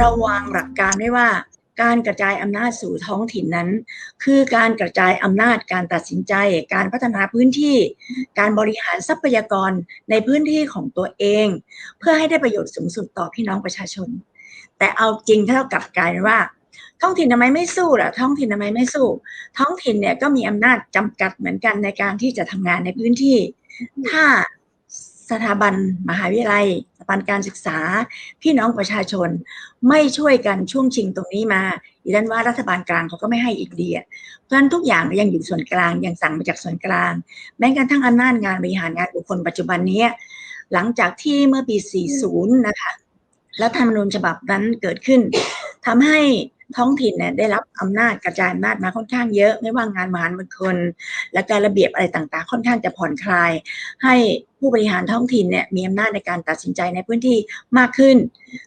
เราวางหลักการไว้ว่า การกระจายอำนาจสู่ท้องถิ่นนั้น คือการกระจายอำนาจการตัดสินใจ การพัฒนาพื้นที่ การบริหารทรัพยากรในพื้นที่ของตัวเอง เพื่อให้ได้ประโยชน์สูงสุดต่อพี่น้องประชาชน แต่เอาจริงถ้าเรากับกลายว่า ท้องถิ่นทำไมไม่สู้ล่ะ ท้องถิ่นทำไมไม่สู้ ท้องถิ่นเนี่ยก็มีอำนาจจำกัดเหมือนกันในการที่จะทำงานในพื้นที่ ถ้า สถาบันมหาวิทยาลัยสถาบันการศึกษา พี่น้องประชาชน ไม่ช่วยกันช่วงชิงตรงนี้มาดิฉันว่ารัฐบาลกลางเขาก็ไม่ให้อีกดีอะเพราะฉะนั้นทุกอย่างยังอยู่ส่วนกลางยังสั่งมาจากส่วนกลาง แม้กระทั่งอำนาจงานบริหารงานบุคคลปัจจุบันนี้หลังจากที่เมื่อปี 40 นะคะรัฐธรรมนูญฉบับนั้นเกิดขึ้นทำให้ ท้องถิ่นเนี่ยได้รับอำนาจกระจายอำนาจมาค่อนข้างเยอะ ไม่ว่างานมหารมงคลและการระเบียบอะไรต่างๆ ค่อนข้างจะผ่อนคลาย ให้ผู้บริหารท้องถิ่นเนี่ยมีอำนาจในการตัดสินใจในพื้นที่มากขึ้น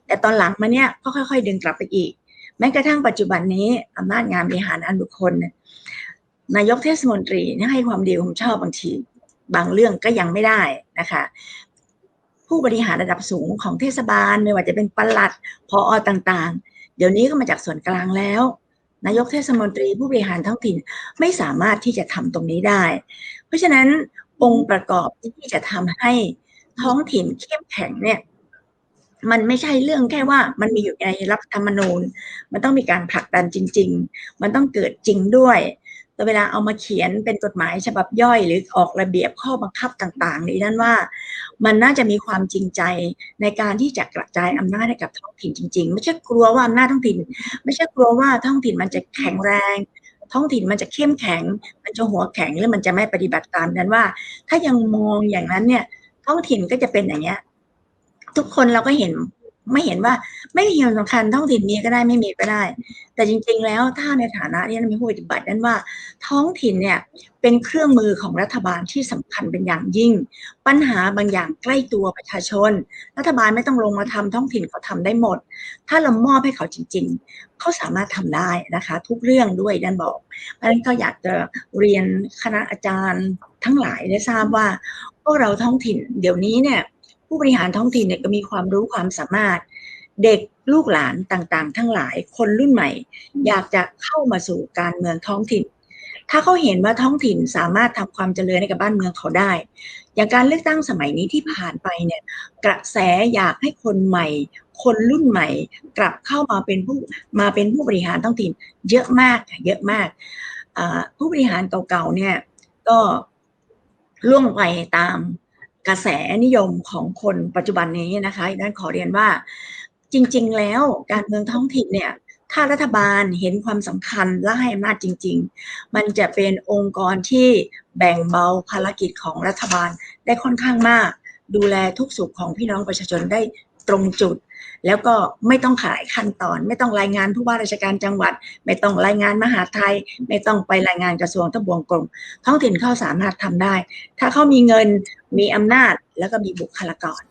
แต่ตอนหลังมาเนี่ยก็ค่อย ๆ ดึงกลับไปอีก แม้กระทั่งปัจจุบันนี้อำนาจงานบริหารอันบุคคลนายกเทศมนตรีให้ความดีผมชอบบางทีบางเรื่องก็ยังไม่ได้นะคะผู้บริหารระดับสูงของเทศบาลไม่ว่าจะเป็นปลัดพออต่างๆ ดี๋ยวนี้ก็มาจากส่วนกลางแล้ว นายกเทศมนตรีผู้บริหารท้องถิ่นไม่สามารถที่จะทำตรงนี้ได้ เพราะฉะนั้นองค์ประกอบที่จะทำให้ท้องถิ่นเข้มแข็งเนี่ยมันไม่ใช่เรื่องแค่ว่ามันมีอยู่ในรัฐธรรมนูญ มันต้องมีการผลักดันจริง ๆ มันต้องเกิดจริงด้วย แต่เวลาเอามาเขียนเป็นกฎหมายฉบับย่อย หรือออกระเบียบข้อบังคับต่างๆนี่นั่นว่า มันน่าจะมีความจริงใจในการที่จะกระจายอำนาจให้กับท้องถิ่นจริง ๆ ไม่ใช่กลัวว่าอำนาจท้องถิ่น ไม่ใช่กลัวว่าท้องถิ่นมันจะแข็งแรง ท้องถิ่นมันจะเข้มแข็ง มันจะหัวแข็งหรือมันจะไม่ปฏิบัติตามนั้นว่า ถ้ายังมองอย่างนั้นเนี่ยท้องถิ่นก็จะเป็นอย่างเงี้ยทุกคนเราก็เห็น ไม่เห็นว่าไม่มีความสำคัญท้องถิ่นมีก็ได้ไม่มีก็ได้ แต่จริง ๆ แล้วถ้าในฐานะที่มีผู้ปฏิบัตินั้นว่า ท้องถิ่นเนี่ยเป็นเครื่องมือของรัฐบาลที่สำคัญเป็นอย่างยิ่ง ปัญหาบางอย่างใกล้ตัวประชาชน รัฐบาลไม่ต้องลงมาทำท้องถิ่นเขาทำได้หมด ถ้าเรามอบให้เขาจริง ๆ เขาสามารถทำได้นะคะ ทุกเรื่องด้วยดันบอกเพราะฉะนั้นก็อยากจะเรียนคณะอาจารย์ทั้งหลายได้ทราบว่าพวกเราท้องถิ่นเดี๋ยวนี้เนี่ย ผู้บริหารท้องถิ่นเนี่ยก็มีความรู้ความสามารถ เด็กลูกหลานต่างๆ ทั้งหลายคนรุ่นใหม่ อยากจะเข้ามาสู่การเมืองท้องถิ่น ถ้าเขาเห็นว่าท้องถิ่นสามารถทำความเจริญให้กับบ้านเมืองเขาได้ อย่างการเลือกตั้งสมัยนี้ที่ผ่านไปเนี่ยกระแสอยากให้คนใหม่ คนรุ่นใหม่ กลับเข้ามาเป็นผู้มาเป็นผู้บริหารท้องถิ่น เยอะมากค่ะเยอะมากอ่าผู้บริหารเก่าๆเนี่ยก็ล่วงไปตาม กระแสนิยมของคนปัจจุบันนี้นะคะดังนั้นขอเรียนว่าจริง ๆ แล้วการเมืองท้องถิ่นเนี่ยถ้ารัฐบาลเห็นความสำคัญและให้อำนาจจริง ๆ มันจะเป็นองค์กรที่แบ่งเบาภารกิจของรัฐบาลได้ค่อนข้างมาก ดูแลทุกสุขของพี่น้องประชาชนได้ตรงจุด แล้วก็ไม่ต้องขายขั้นตอน ไม่ต้องรายงานผู้ว่าราชการจังหวัด ไม่ต้องรายงานมหาดไทย ไม่ต้องไปรายงานกระทรวงทบวงกรมท้องถิ่นเขาสามารถทำได้ ถ้าเขามีเงิน มีอำนาจแล้วก็มีบุคลากร